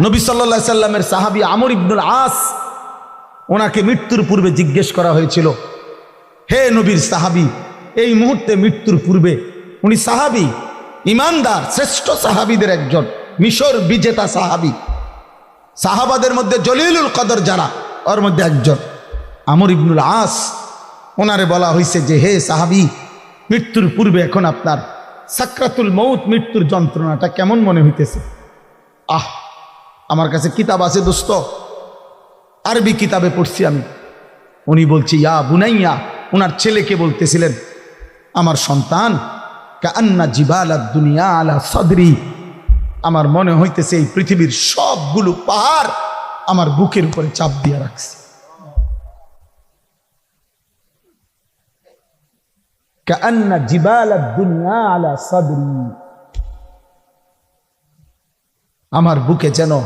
নবী সাল্লা সাল্লামের সাহাবি আমর ইবনুল আস, ওনাকে মৃত্যুর পূর্বে জিজ্ঞেস করা হয়েছিল, হে নবীর সাহাবি, এই মুহূর্তে মৃত্যুর পূর্বে উনি সাহাবি, ইমানদার, শ্রেষ্ঠ সাহাবিদের একজন, মিশর বিজেতা সাহাবি। সাহাবাদের মধ্যে জলিলুল কদর যারা, ওর মধ্যে একজন। আমর ইবনুল আস, ওনারে বলা হয়েছে যে, হে সাহাবি, মৃত্যুর পূর্বে এখন আপনার সাকরাতুল মৌত মৃত্যুর যন্ত্রণাটা কেমন মনে হইতেছে? আহ আমার কাছে কিতাব আছে, দোস্ত। আরবি কিতাবে পড়ছি আমি। উনি বলছি, ইয়া বুনাইয়া ওনার ছেলেকে বলতেছিলেন, আমার সন্তান কান্না জিবাল দুনিয়া আলা সদরি আমার মনে হইতেছে এই পৃথিবীর সবগুলো পাহাড় আমার বুকের উপরে চাপ দিয়ে রাখছে। কান্না জিবাল দুনিয়া আলা সদরি। আমার বুকে যেন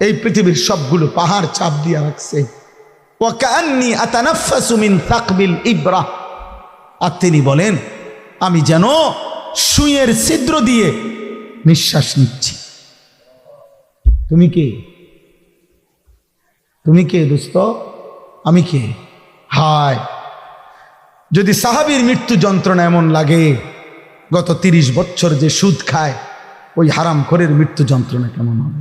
এই পৃথিবীর সবগুলো পাহাড় চাপ দিয়ে রাখছে। আর তিনি বলেন, আমি যেন সুইয়ের ছিদ্র দিয়ে নিঃশ্বাস নিচ্ছি। তুমি কে? তুমি কে দোস্ত? আমি কে? হায়! যদি সাহাবীর মৃত্যু যন্ত্রণা এমন লাগে, গত তিরিশ বছর যে সুদ খায় ওই হারাম খরের মৃত্যু যন্ত্রণা কেমন হবে?